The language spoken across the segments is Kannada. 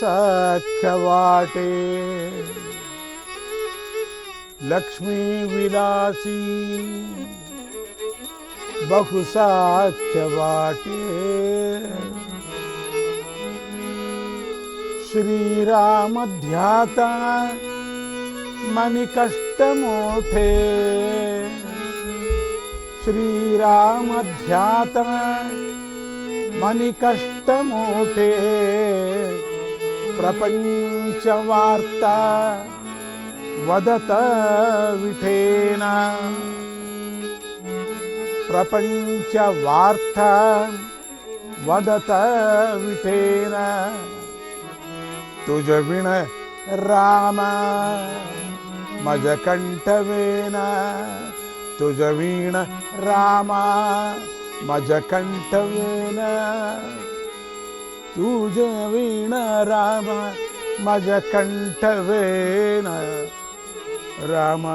सख्यवाटे। लक्ष्मी विलासी बहुसाख्यवाटे श्रीरामध्याता मणिकष्टमोठे श्रीरामध्याता मणिकष्टमोठे प्रपञ्चवार्ता वदत विठेन। प्रपञ्चवार्ता वदत विठेन। तुझ विण राम मज कण्ठवेन तुझ वीण राम मज कण्ठवेन ಸೂಜ ವೀಣ ರಾಮ ಮಜ ಕಂಠವೇನ ರಾಮ.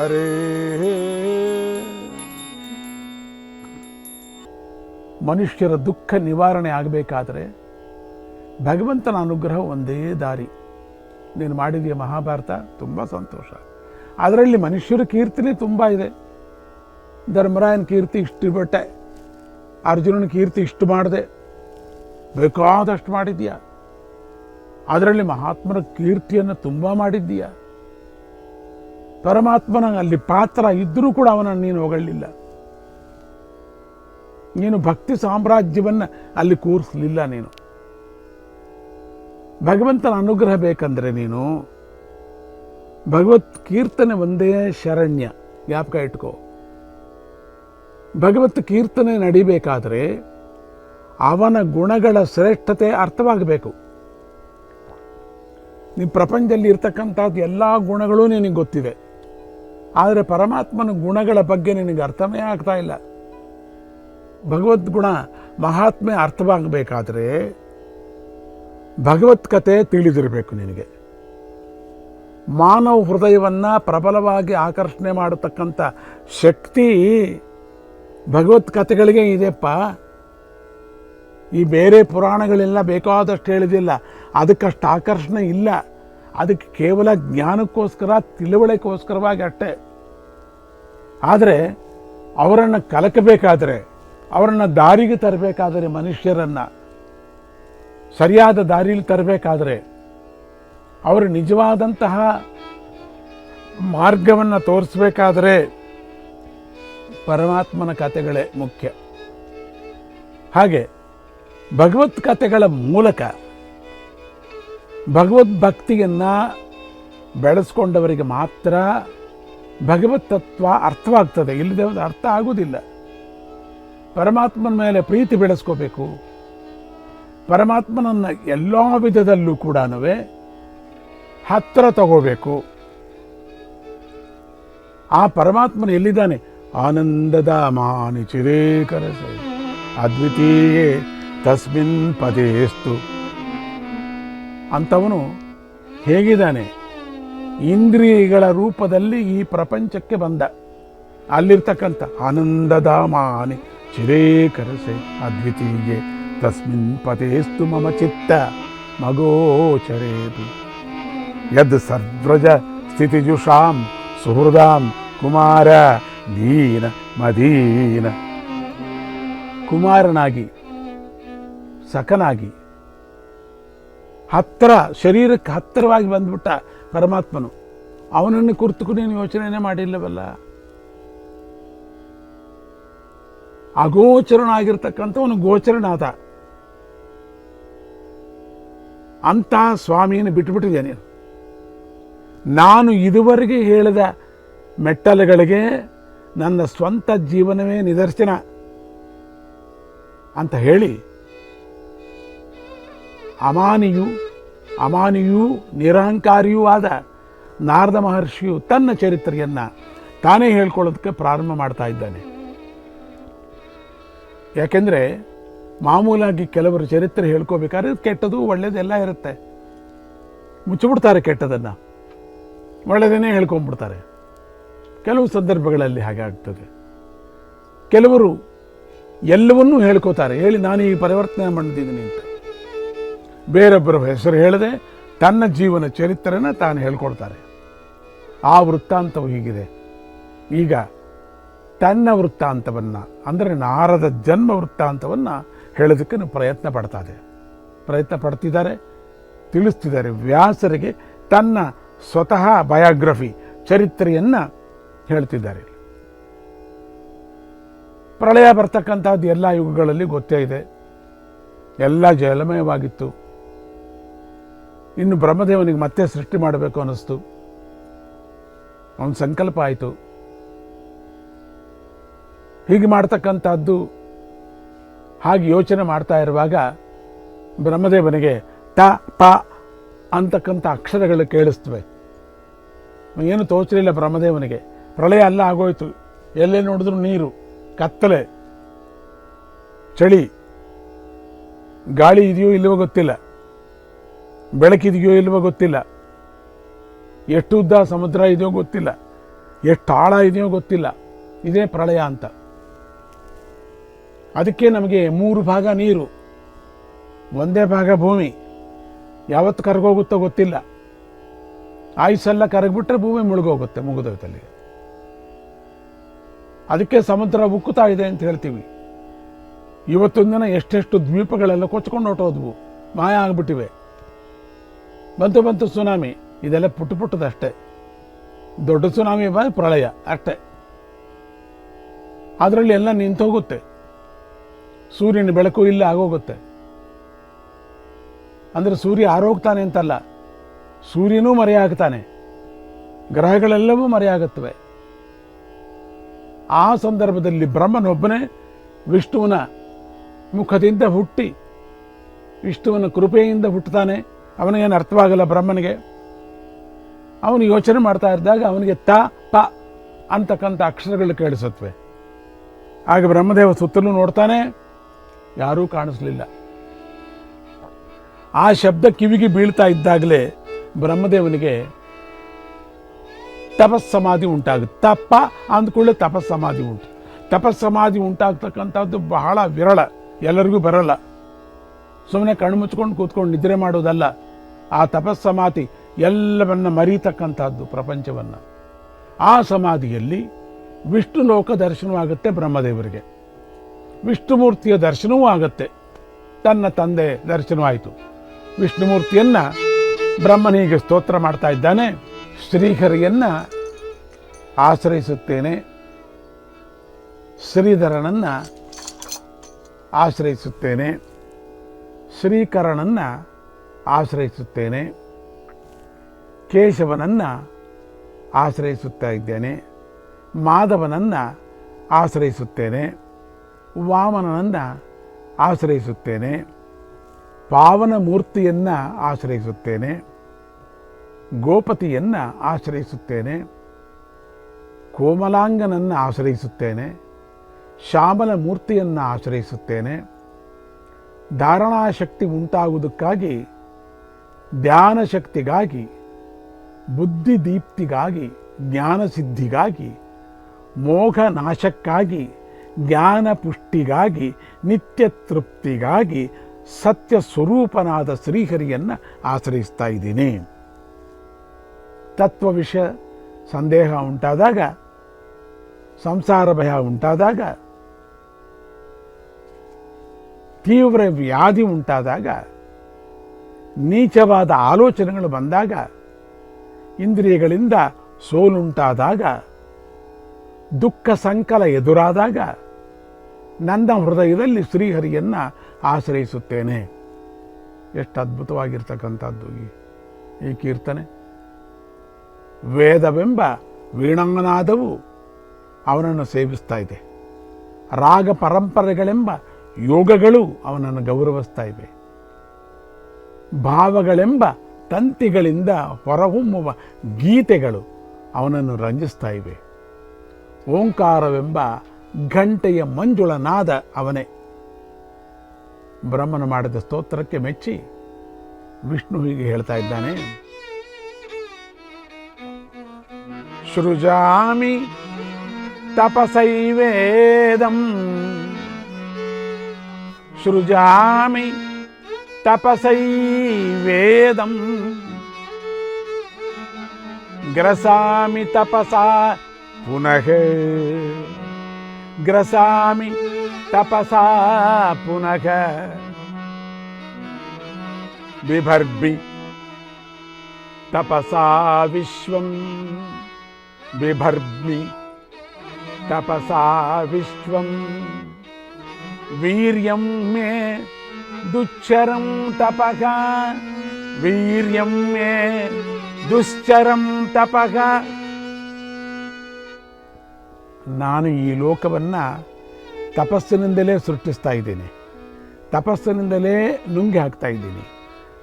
ಹರೇ. ಮನುಷ್ಯರ ದುಃಖ ನಿವಾರಣೆ ಆಗಬೇಕಾದ್ರೆ ಭಗವಂತನ ಅನುಗ್ರಹ ಒಂದೇ ದಾರಿ. ನೀನು ಮಾಡಿದೀಯ ಮಹಾಭಾರತ ತುಂಬ ಸಂತೋಷ. ಅದರಲ್ಲಿ ಮನುಷ್ಯರ ಕೀರ್ತನೆ ತುಂಬ ಇದೆ. ಧರ್ಮರಾಯನ ಕೀರ್ತಿ ಇಷ್ಟು ಬಟ್ಟೆ ಅರ್ಜುನನ ಕೀರ್ತಿ ಇಷ್ಟು ಮಾಡಿದೆ. ಬೇಕಾದಷ್ಟು ಮಾಡಿದೀಯ ಅದರಲ್ಲಿ ಮಹಾತ್ಮನ ಕೀರ್ತಿಯನ್ನು ತುಂಬ ಮಾಡಿದ್ದೀಯ. ಪರಮಾತ್ಮನ ಅಲ್ಲಿ ಪಾತ್ರ ಇದ್ದರೂ ಕೂಡ ಅವನನ್ನು ನೀನು ಹೊಗಳಿಲ್ಲ. ನೀನು ಭಕ್ತಿ ಸಾಮ್ರಾಜ್ಯವನ್ನು ಅಲ್ಲಿ ಕೂರಿಸಲಿಲ್ಲ ನೀನು. ಭಗವಂತನ ಅನುಗ್ರಹ ಬೇಕಂದ್ರೆ ನೀನು ಭಗವತ್ ಕೀರ್ತನೆ ಒಂದೇ ಶರಣ್ಯ. ಜ್ಞಾಪಕ ಇಟ್ಕೋ. ಭಗವತ್ ಕೀರ್ತನೆ ನಡಿಬೇಕಾದರೆ ಅವನ ಗುಣಗಳ ಶ್ರೇಷ್ಠತೆ ಅರ್ಥವಾಗಬೇಕು. ನೀವು ಪ್ರಪಂಚದಲ್ಲಿ ಇರ್ತಕ್ಕಂಥದ್ದು ಎಲ್ಲ ಗುಣಗಳು ನಿನಗೆ ಗೊತ್ತಿವೆ. ಆದರೆ ಪರಮಾತ್ಮನ ಗುಣಗಳ ಬಗ್ಗೆ ನಿನಗೆ ಅರ್ಥವೇ ಆಗ್ತಾ ಇಲ್ಲ. ಭಗವದ್ಗುಣ ಮಹಾತ್ಮೆ ಅರ್ಥವಾಗಬೇಕಾದ್ರೆ ಭಗವತ್ ಕತೆ ತಿಳಿದಿರಬೇಕು ನಿನಗೆ. ಮಾನವ ಹೃದಯವನ್ನು ಪ್ರಬಲವಾಗಿ ಆಕರ್ಷಣೆ ಮಾಡತಕ್ಕಂಥ ಶಕ್ತಿ ಭಗವತ್ ಕಥೆಗಳಿಗೆ ಇದೆಯಪ್ಪ ಈ ಬೇರೆ ಪುರಾಣಗಳೆಲ್ಲ, ಬೇಕಾದಷ್ಟು ಹೇಳಿದಿಲ್ಲ ಅದಕ್ಕಷ್ಟು ಆಕರ್ಷಣೆ ಇಲ್ಲ. ಅದಕ್ಕೆ ಕೇವಲ ಜ್ಞಾನಕ್ಕೋಸ್ಕರ ತಿಳುವಳಿಕೋಸ್ಕರವಾಗಿ ಅಷ್ಟೇ. ಆದರೆ, ಅವರನ್ನು ಕಲಕಬೇಕಾದರೆ, ಅವರನ್ನು ದಾರಿಗೆ ತರಬೇಕಾದರೆ ಮನುಷ್ಯರನ್ನು, ಸರಿಯಾದ ದಾರಿಯಲ್ಲಿ ತರಬೇಕಾದರೆ, ಅವರು ನಿಜವಾದಂತಹ ಮಾರ್ಗವನ್ನು ತೋರಿಸ್ಬೇಕಾದರೆ ಪರಮಾತ್ಮನ ಕಥೆಗಳೇ ಮುಖ್ಯ. ಹಾಗೆ ಭಗವತ್ ಕಥೆಗಳ ಮೂಲಕ ಭಗವದ್ ಭಕ್ತಿಯನ್ನು ಬೆಳೆಸ್ಕೊಂಡವರಿಗೆ ಮಾತ್ರ ಭಗವತ್ ತತ್ವ ಅರ್ಥವಾಗ್ತದೆ. ಇಲ್ಲದೆ ಅರ್ಥ ಆಗುವುದಿಲ್ಲ. ಪರಮಾತ್ಮನ ಮೇಲೆ ಪ್ರೀತಿ ಬೆಳೆಸ್ಕೋಬೇಕು. ಪರಮಾತ್ಮನನ್ನು ಎಲ್ಲ ವಿಧದಲ್ಲೂ ಕೂಡ ಹತ್ತಿರ ತಗೋಬೇಕು. ಆ ಪರಮಾತ್ಮನ ಎಲ್ಲಿದ್ದಾನೆ? ಆನಂದದ ಮಾನಿ ಚಿರೇಕರಸೆ. ಅದ್ವಿತೀಯೇ ತಸ್ಮಿನ್ ಪದೇಸ್ತು. ಅಂಥವನು ಹೇಗಿದ್ದಾನೆ? ಇಂದ್ರಿಯಗಳ ರೂಪದಲ್ಲಿ ಈ ಪ್ರಪಂಚಕ್ಕೆ ಬಂದ. ಅಲ್ಲಿರ್ತಕ್ಕಂಥ ಆನಂದದ ಮಾನಿ ಚಿರೇಕರಸೆ, ಅದ್ವಿತೀಯೇ ತಸ್ಮಿನ್ ಪದೇಸ್ತು ಮಮ ಚಿತ್ತ ಮಗೋಚರೇತು ಯದ್ ಸರ್ವ್ರಜ ಸ್ಥಿತಿಜುಷಾಂ ಸುಹೃದಾಂ ಕುಮಾರ ದೀನ ಮದೀನ. ಕುಮಾರನಾಗಿ, ಸಖನಾಗಿ ಹತ್ತಿರ ಶರೀರಕ್ಕೆ ಹತ್ತಿರವಾಗಿ ಬಂದ್ಬಿಟ್ಟ ಪರಮಾತ್ಮನು. ಅವನನ್ನು ಕುರಿತು ನೀನು ಯೋಚನೆನೇ ಮಾಡಿಲ್ಲವಲ್ಲ? ಅಗೋಚರನಾಗಿರ್ತಕ್ಕಂಥವನು ಗೋಚರನಾದ. ಅಂತ ಸ್ವಾಮಿಯನ್ನು ಬಿಟ್ಟುಬಿಟ್ಟಿದೆ ನೀನು? ನಾನು ಇದುವರೆಗೆ ಹೇಳಿದ ಮೆಟ್ಟಲುಗಳಿಗೆ ನನ್ನ ಸ್ವಂತ ಜೀವನವೇ ನಿದರ್ಶನ ಅಂತ ಹೇಳಿ ಅಮಾನಿಯು, ಅಮಾನಿಯೂ ನಿರಹಂಕಾರಿಯೂ ಆದ ನಾರದ ಮಹರ್ಷಿಯು ತನ್ನ ಚರಿತ್ರೆಯನ್ನು ತಾನೇ ಹೇಳ್ಕೊಳ್ಳೋದಕ್ಕೆ ಪ್ರಾರಂಭ ಮಾಡ್ತಾ ಇದ್ದಾನೆ. ಯಾಕೆಂದರೆ ಮಾಮೂಲಾಗಿ ಕೆಲವರು ಚರಿತ್ರೆ ಹೇಳ್ಕೋಬೇಕಾದ್ರೆ ಕೆಟ್ಟದು ಒಳ್ಳೇದೆಲ್ಲ ಇರುತ್ತೆ. ಮುಚ್ಚಿಬಿಡ್ತಾರೆ ಕೆಟ್ಟದನ್ನು. ಒಳ್ಳೆಯದನ್ನೇ ಹೇಳ್ಕೊಂಡ್ಬಿಡ್ತಾರೆ ಕೆಲವು ಸಂದರ್ಭಗಳಲ್ಲಿ ಹಾಗೆ ಆಗ್ತದೆ. ಕೆಲವರು ಎಲ್ಲವನ್ನೂ ಹೇಳ್ಕೋತಾರೆ. ಹೇಳಿ, ನಾನು ಈ ಪರಿವರ್ತನೆ ಮಾಡಿದ್ದೀನಿ ಅಂತ. ಬೇರೊಬ್ಬರ ಹೆಸರು ಹೇಳದೆ ತನ್ನ ಜೀವನ ಚರಿತ್ರೆನ ತಾನು ಹೇಳ್ಕೊಡ್ತಾರೆ. ಆ ವೃತ್ತಾಂತವು ಹೀಗಿದೆ. ಈಗ ತನ್ನ ವೃತ್ತಾಂತವನ್ನು, ಅಂದರೆ ನಾರದ ಜನ್ಮ ವೃತ್ತಾಂತವನ್ನು ಹೇಳೋದಕ್ಕೆ ಪ್ರಯತ್ನ ಪಡ್ತಾ ಇದೆ. ಪ್ರಯತ್ನ ಪಡ್ತಿದ್ದಾರೆ, ತಿಳಿಸ್ತಿದ್ದಾರೆ. ವ್ಯಾಸರಿಗೆ ತನ್ನ ಸ್ವತಃ ಬಯೋಗ್ರಫಿ, ಚರಿತ್ರೆಯನ್ನು ಹೇಳ್ತಿದ್ದಾರೆ. ಪ್ರಳಯ ಬರ್ತಕ್ಕಂಥದ್ದು ಎಲ್ಲ ಯುಗಗಳಲ್ಲಿ ಗೊತ್ತೇ ಇದೆ. ಎಲ್ಲ ಜಲಮಯವಾಗಿತ್ತು ಇನ್ನು ಬ್ರಹ್ಮದೇವನಿಗೆ ಮತ್ತೆ ಸೃಷ್ಟಿ ಮಾಡಬೇಕು ಅನ್ನಿಸ್ತು. ಅವನ ಸಂಕಲ್ಪ ಆಯಿತು. ಹೀಗೆ ಮಾಡ್ತಕ್ಕಂಥದ್ದು ಹಾಗೆ ಯೋಚನೆ ಮಾಡ್ತಾ ಇರುವಾಗ ಬ್ರಹ್ಮದೇವನಿಗೆ ಟ ಪ ಅಂತಕ್ಕಂಥ ಅಕ್ಷರಗಳು ಕೇಳಿಸ್ತವೆ. ಏನು ತೋಚಲಿಲ್ಲ ಬ್ರಹ್ಮದೇವನಿಗೆ. ಪ್ರಳಯ ಅಲ್ಲ ಆಗೋಯ್ತು. ಎಲ್ಲೇ ನೋಡಿದ್ರು ನೀರು, ಕತ್ತಲೆ, ಚಳಿ. ಗಾಳಿ ಇದೆಯೋ ಇಲ್ಲವೋ ಗೊತ್ತಿಲ್ಲ. ಬೆಳಕಿದೆಯೋ ಇಲ್ಲವೋ ಗೊತ್ತಿಲ್ಲ. ಎಷ್ಟು ಉದ್ದ ಸಮುದ್ರ ಇದೆಯೋ ಗೊತ್ತಿಲ್ಲ. ಎಷ್ಟು ಆಳ ಇದೆಯೋ ಗೊತ್ತಿಲ್ಲ. ಇದೇ ಪ್ರಳಯ ಅಂತ. ಅದಕ್ಕೆ ನಮಗೆ ಮೂರು ಭಾಗ ನೀರು. ಒಂದೇ ಭಾಗ ಭೂಮಿ. ಯಾವತ್ತು ಕರಗೋಗುತ್ತೋ ಗೊತ್ತಿಲ್ಲ. ಆಯುಸ್ಸೆಲ್ಲ ಕರಗಿಬಿಟ್ರೆ ಭೂಮಿ ಮುಳುಗೋಗುತ್ತೆ ಮುಗಿದೋಯ್ತಲ್ಲಿಗೆ ಅದಕ್ಕೆ ಸಮುದ್ರ ಉಕ್ಕುತ್ತಾ ಇದೆ ಅಂತ ಹೇಳ್ತೀವಿ. ಇವತ್ತೊಂದು ದಿನ ಎಷ್ಟೆಷ್ಟು ದ್ವೀಪಗಳೆಲ್ಲ ಕೊಚ್ಕೊಂಡು ಹೊಟ್ಟೋದ್ವು ಮಾಯ ಆಗಿಬಿಟ್ಟಿವೆ. ಬಂತು ಬಂತು ಸುನಾಮಿ. ಇದೆಲ್ಲ ಪುಟ್ಟ ಪುಟ್ಟದಷ್ಟೇ ದೊಡ್ಡ ಸುನಾಮಿ ಬಂದು ಪ್ರಳಯ ಅಷ್ಟೇ. ಅದರಲ್ಲಿ ಎಲ್ಲ ನಿಂತೋಗುತ್ತೆ ಸೂರ್ಯನ ಬೆಳಕು ಇಲ್ಲ ಆಗೋಗುತ್ತೆ. ಅಂದರೆ ಸೂರ್ಯ ಆರೋಗ್ತಾನೆ ಅಂತಲ್ಲ. ಸೂರ್ಯನೂ ಮರೆಯಾಗ್ತಾನೆ. ಗ್ರಹಗಳೆಲ್ಲವೂ ಮರೆಯಾಗುತ್ತವೆ. ಆ ಸಂದರ್ಭದಲ್ಲಿ ಬ್ರಹ್ಮನೊಬ್ಬನೇ ವಿಷ್ಣುವಿನ ಮುಖದಿಂದ ಹುಟ್ಟಿ ವಿಷ್ಣುವಿನ ಕೃಪೆಯಿಂದ ಹುಟ್ಟುತ್ತಾನೆ. ಅವನಿಗೇನು ಅರ್ಥವಾಗಲ್ಲ ಬ್ರಹ್ಮನಿಗೆ. ಅವನು ಯೋಚನೆ ಮಾಡ್ತಾ ಇದ್ದಾಗ ಅವನಿಗೆ ತ, ಪ ಅಂತಕ್ಕಂಥ ಅಕ್ಷರಗಳು ಕೇಳಿಸುತ್ತವೆ ಆಗ ಬ್ರಹ್ಮದೇವ ಸುತ್ತಲೂ ನೋಡ್ತಾನೆ, ಯಾರೂ ಕಾಣಿಸ್ಲಿಲ್ಲ. ಆ ಶಬ್ದ ಕಿವಿಗೆ ಬೀಳ್ತಾ ಇದ್ದಾಗಲೇ ಬ್ರಹ್ಮದೇವನಿಗೆ ತಪಸ್ಸಮಾಧಿ ಉಂಟಾಗುತ್ತೆ. ತಪ್ಪ ಅಂದ್ಕೊಳ್ಳೆ ತಪಸ್ಸಮಾಧಿ ಉಂಟು. ತಪಸ್ಸಮಾಧಿ ಉಂಟಾಗ್ತಕ್ಕಂಥದ್ದು ಬಹಳ ವಿರಳ. ಎಲ್ಲರಿಗೂ ಬರಲ್ಲ. ಸುಮ್ಮನೆ ಕಣ್ಣು ಮುಚ್ಕೊಂಡು ಕೂತ್ಕೊಂಡು ನಿದ್ರೆ ಮಾಡೋದಲ್ಲ. ಆ ತಪಸ್ಸಮಾಧಿ ಎಲ್ಲವನ್ನ ಮರೀತಕ್ಕಂಥದ್ದು ಪ್ರಪಂಚವನ್ನು. ಆ ಸಮಾಧಿಯಲ್ಲಿ ವಿಷ್ಣು ಲೋಕ ದರ್ಶನವಾಗುತ್ತೆ ಬ್ರಹ್ಮದೇವರಿಗೆ. ವಿಷ್ಣುಮೂರ್ತಿಯ ದರ್ಶನವೂ ಆಗುತ್ತೆ. ತನ್ನ ತಂದೆ ದರ್ಶನವಾಯಿತು. ವಿಷ್ಣುಮೂರ್ತಿಯನ್ನು ಬ್ರಹ್ಮನಿಗೆ ಸ್ತೋತ್ರ ಮಾಡ್ತಾ ಇದ್ದಾನೆ. ಶ್ರೀಹರಿಯನ್ನ ಆಶ್ರಯಿಸುತ್ತೇನೆ. ಶ್ರೀಧರನನ್ನು ಆಶ್ರಯಿಸುತ್ತೇನೆ. ಶ್ರೀಕರನನ್ನು ಆಶ್ರಯಿಸುತ್ತೇನೆ. ಕೇಶವನನ್ನ ಆಶ್ರಯಿಸುತ್ತಾ ಇದ್ದೇನೆ. ಮಾಧವನನ್ನ ಆಶ್ರಯಿಸುತ್ತೇನೆ. ವಾಮನನನ್ನು ಆಶ್ರಯಿಸುತ್ತೇನೆ. ಪಾವನ ಮೂರ್ತಿಯನ್ನು ಆಶ್ರಯಿಸುತ್ತೇನೆ. ಗೋಪತಿಯನ್ನು ಆಶ್ರಯಿಸುತ್ತೇನೆ, ಕೋಮಲಾಂಗನನ್ನು ಆಶ್ರಯಿಸುತ್ತೇನೆ ಶ್ಯಾಮಲ ಮೂರ್ತಿಯನ್ನು ಆಶ್ರಯಿಸುತ್ತೇನೆ, ಧಾರಣಾಶಕ್ತಿ ಉಂಟಾಗುವುದಕ್ಕಾಗಿ ಧ್ಯಾನ ಶಕ್ತಿಗಾಗಿ ಬುದ್ಧಿದೀಪ್ತಿಗಾಗಿ, ಜ್ಞಾನಸಿದ್ಧಿಗಾಗಿ ಮೋಘ ನಾಶಕ್ಕಾಗಿ ಜ್ಞಾನ ಪುಷ್ಟಿಗಾಗಿ ನಿತ್ಯ ತೃಪ್ತಿಗಾಗಿ ಸತ್ಯ ಸ್ವರೂಪನಾದ ಶ್ರೀಹರಿಯನ್ನು ಆಶ್ರಯಿಸ್ತಾ ಇದ್ದೀನಿ. ತತ್ವ ವಿಷಯ ಸಂದೇಹ ಉಂಟಾದಾಗ, ಸಂಸಾರ ಭಯ ಉಂಟಾದಾಗ, ತೀವ್ರ ವ್ಯಾಧಿ ಉಂಟಾದಾಗ, ನೀಚವಾದ ಆಲೋಚನೆಗಳು ಬಂದಾಗ, ಇಂದ್ರಿಯಗಳಿಂದ ಸೋಲುಂಟಾದಾಗ, ದುಃಖ ಸಂಕಲ ಎದುರಾದಾಗ ನನ್ನ ಹೃದಯದಲ್ಲಿ ಶ್ರೀಹರಿಯನ್ನು ಆಶ್ರಯಿಸುತ್ತೇನೆ. ಎಷ್ಟು ಅದ್ಭುತವಾಗಿರ್ತಕ್ಕಂಥದ್ದು ಈ ಈ ಕೀರ್ತನೆ. ವೇದವೆಂಬ ವೀಣಾನಾದವು ಅವನನ್ನು ಸೇವಿಸ್ತಾ ಇದೆ. ರಾಗ ಪರಂಪರೆಗಳೆಂಬ ಯೋಗಗಳು ಅವನನ್ನು ಗೌರವಿಸ್ತಾ ಇವೆ. ಭಾವಗಳೆಂಬ ತಂತಿಗಳಿಂದ ಹೊರಹೊಮ್ಮುವ ಗೀತೆಗಳು ಅವನನ್ನು ರಂಜಿಸ್ತಾ ಇವೆ. ಓಂಕಾರವೆಂಬ ಘಂಟೆಯ ಮಂಜುಳನಾದ ಅವನೇ. ಬ್ರಹ್ಮನ ಮಾಡಿದ ಸ್ತೋತ್ರಕ್ಕೆ ಮೆಚ್ಚಿ ವಿಷ್ಣು ಹೀಗೆ ಹೇಳ್ತಾ ಇದ್ದಾನೆ. सृजामि तपसैवेदम् सृजामि तपसैवेदम् ग्रसामि तपसा पुनः। ग्रसामि तपसा पुनः। बिभर्भि तपसा विश्वम्। ಬಿಭರ್ಮಿ ತಪಸಾ ವಿಶ್ವಂ ವೀರ್ಯಂ ಮೇ ದುಶ್ಚರಂ ತಪಃ ವೀರ್ಯಂ ಮೇ ದುಶ್ಚರಂ ತಪಃ ನಾನು ಈ ಲೋಕವನ್ನು ತಪಸ್ಸಿನಿಂದಲೇ ಸೃಷ್ಟಿಸ್ತಾ ಇದ್ದೀನಿ. ತಪಸ್ಸಿನಿಂದಲೇ ನುಂಗಿ ಹಾಕ್ತಾ ಇದ್ದೀನಿ.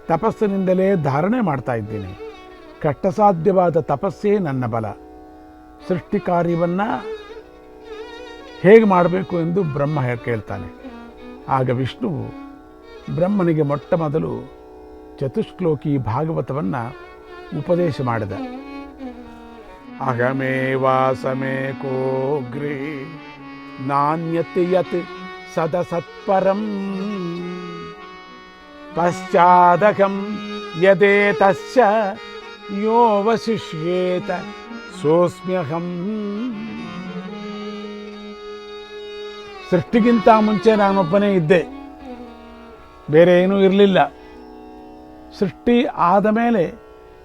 ತಪಸ್ಸಿನಿಂದಲೇ ಧಾರಣೆ ಮಾಡ್ತಾ ಇದ್ದೀನಿ. ಕಷ್ಟಸಾಧ್ಯವಾದ ತಪಸ್ಸೇ ನನ್ನ ಬಲ. ಸೃಷ್ಟಿ ಕಾರ್ಯವನ್ನು ಹೇಗೆ ಮಾಡಬೇಕು ಎಂದು ಬ್ರಹ್ಮ ಕೇಳ್ತಾನೆ ಆಗ ವಿಷ್ಣುವು ಬ್ರಹ್ಮನಿಗೆ ಮೊಟ್ಟ ಮೊದಲು ಚತುಶ್ಲೋಕಿ ಭಾಗವತವನ್ನು ಉಪದೇಶ ಮಾಡಿದ. ಅಹಮೇವಾಸಮೇಕೋಗ್ರೇ ನಾಣ್ಯತ್ ಯತ್ ಸದಸತ್ಪರಂ ಪಶ್ಚಾದಕಂ ಯದೇತಸ್ಯ ಯೋವಶಿಷ್ಯೇತ ಸೋಸ್ಮ್ಯಹಂ ಸೃಷ್ಟಿಗಿಂತ ಮುಂಚೆ ನಾನೊಬ್ಬನೇ ಇದ್ದೆ. ಬೇರೆ ಏನೂ ಇರಲಿಲ್ಲ. ಸೃಷ್ಟಿ ಆದ ಮೇಲೆ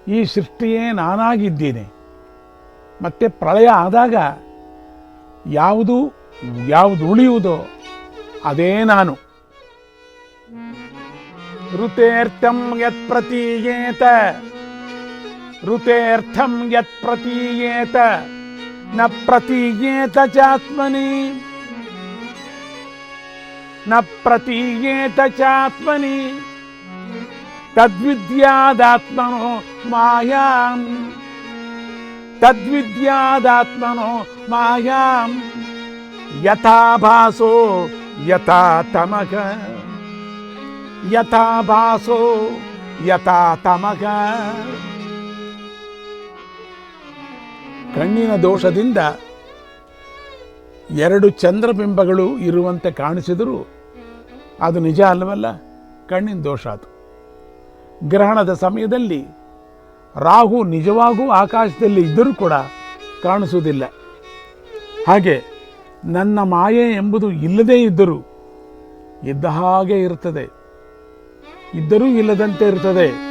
ಈ ಸೃಷ್ಟಿಯೇ ನಾನಾಗಿದ್ದೀನಿ. ಮತ್ತೆ ಪ್ರಳಯ ಆದಾಗ ಯಾವುದು ಯಾವುದು ಉಳಿಯುವುದೋ ಅದೇ ನಾನು. ಋತೇರ್ಥಂ ಯತ್ ಪ್ರತೀಯೇತ ಋತೇರ್ಥಂ ಯತ್ ಪ್ರತೀಯೇತ ನ ಪ್ರತೀಯೇತ ಚಾತ್ಮನಿ ನ ಪ್ರತೀಯೇತ ಚಾತ್ಮನಿ ತದ್ವಿದ್ಯಾದಾತ್ಮನೋ ಮಾಯಾಂ ತದ್ವಿದ್ಯಾದಾತ್ಮನೋ ಮಾಯಾಂ ಯಥಾ ಭಾಸೋ ಯಥಾ ತಮಗ ಕಣ್ಣಿನ ದೋಷದಿಂದ ಎರಡು ಚಂದ್ರಬಿಂಬಗಳು ಇರುವಂತೆ ಕಾಣಿಸಿದರೂ ಅದು ನಿಜ ಅಲ್ಲವಲ್ಲ? ಕಣ್ಣಿನ ದೋಷ ಅದು. ಗ್ರಹಣದ ಸಮಯದಲ್ಲಿ ರಾಹು ನಿಜವಾಗೂ ಆಕಾಶದಲ್ಲಿ ಇದ್ದರೂ ಕೂಡ ಕಾಣಿಸುವುದಿಲ್ಲ. ಹಾಗೆ ನನ್ನ ಮಾಯೆ ಎಂಬುದು ಇಲ್ಲದೇ ಇದ್ದರೂ ಇದ್ದ ಹಾಗೆ ಇರುತ್ತದೆ. ಇದ್ದರೂ ಇಲ್ಲದಂತೆ ಇರುತ್ತದೆ.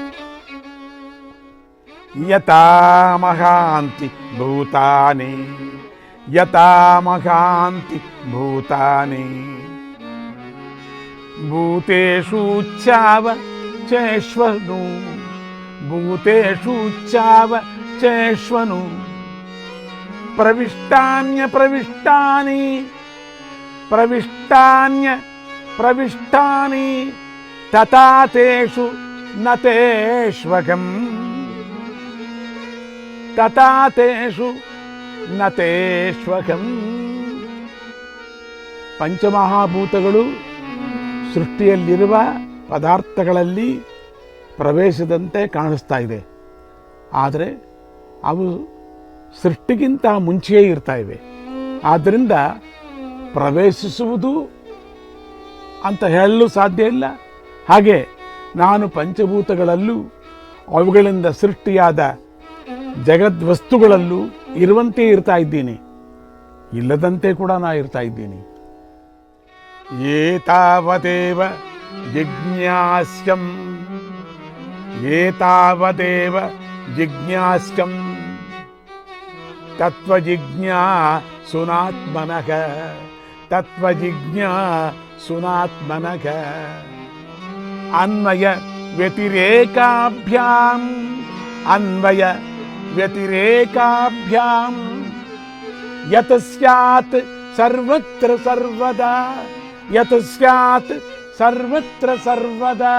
యథామహాంతి భూతాని యథామహాంతి భూతాని. భూతేషూచ్చావ చేష్వను భూతేషూచ్చావ చేష్వను. ప్రవిష్టాన్య ప్రవిష్టాని ప్రవిష్టాన్య ప్రవిష్టాని తథా తేషు నతేష్వకం ಪ್ರವಿಷ್ಟಾನಿ ನತೇಶ್ವಕಂ. ಪಂಚಮಹಾಭೂತಗಳು ಸೃಷ್ಟಿಯಲ್ಲಿರುವ ಪದಾರ್ಥಗಳಲ್ಲಿ ಪ್ರವೇಶದಂತೆ ಕಾಣಿಸ್ತಾ ಇದೆ. ಆದರೆ ಅವು ಸೃಷ್ಟಿಗಿಂತ ಮುಂಚೆಯೇ ಇರ್ತಾ ಇವೆ. ಆದ್ದರಿಂದ ಪ್ರವೇಶಿಸುವುದು ಅಂತ ಹೇಳಲು ಸಾಧ್ಯ ಇಲ್ಲ. ಹಾಗೆ ನಾನು ಪಂಚಭೂತಗಳಲ್ಲೂ ಅವುಗಳಿಂದ ಸೃಷ್ಟಿಯಾದ ಜಗದ್ವಸ್ತುಗಳಲ್ಲೂ ಇರುವಂತೆ ಇರ್ತಾ ಇದ್ದೀನಿ ಇಲ್ಲದಂತೆ ಕೂಡ ನಾ ಇರ್ತಾ ಇದ್ದೀನಿ ಏತಾವದೇವ ಜಿಜ್ಞಾಸ್ಯಂ ಏತಾವದೇವ ಜಿಜ್ಞಾಸ್ಯಂ ತತ್ವಜಿಜ್ಞಾ ಸುನಾತ್ಮನಃ ತತ್ವಜಿಜ್ಞಾ ಸುನಾತ್ಮನಃ ಅನ್ವಯ ವ್ಯತಿರೇಕಾಭ್ಯಾಂ ಅನ್ವಯ व्यतिरेकाभ्यां यत् स्यात् सर्वत्र सर्वदा यत् स्यात् सर्वत्र सर्वदा।